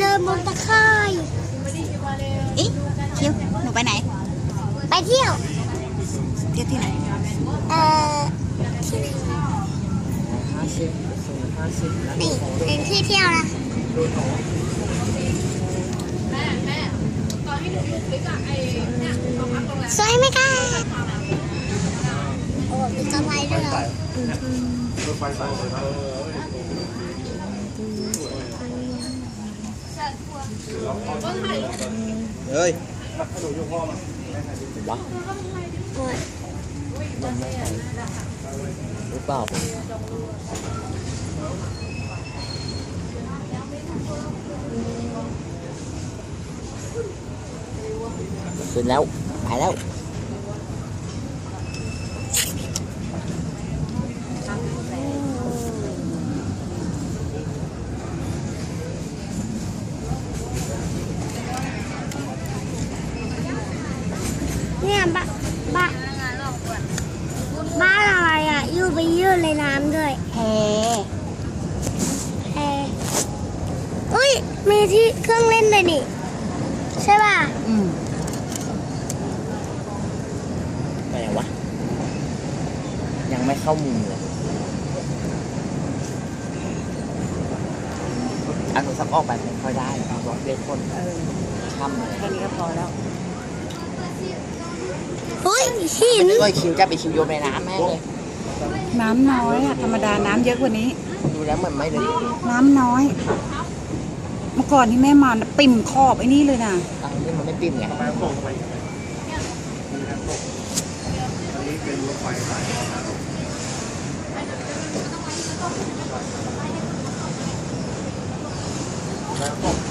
เดินบนตะข่ายเอ๊ะคิวหนูไปไหน ไปเที่ยว เที่ยวที่ไหน เอ่อที่ไหนห้าสิบสูงห้าสิบแล้วนี่เป็นที่เที่ยวนะสวยไหมคะโอ้มีกระไพด้วยเหรอ เฮ้ยโวะอ้ย เปล่าขึ้นแล้วไปแล้วเนี่ยบ้าบ้าบ้านอะไรอะยืดไปยืดในน้ำด้วยแพแพอุ้ยมีที่เครื่องเล่นเลยนี่ ใช่ป่ะอืมไปไหนวะ ยังไม่เข้ามุมเลยอันนู้นสักออกไปไม่ค่อยได้นะครับเพราะเล่นคนช่ำเลยแค่นี้ก็พอแล้ว อุ้ยหินนึกว่าคิวจะไปคิวโยนในน้ำแม่เลยน้ำน้อยอะธรรมดาน้ำเยอะกว่านี้ ดูแล้วเหมือนไม่เลยน้ำน้อย เมื่อก่อนที่แม่มาน่ะปิ่มขอบไอ้นี่เลยนะอันนี้มันไม่ปิ้มไงอ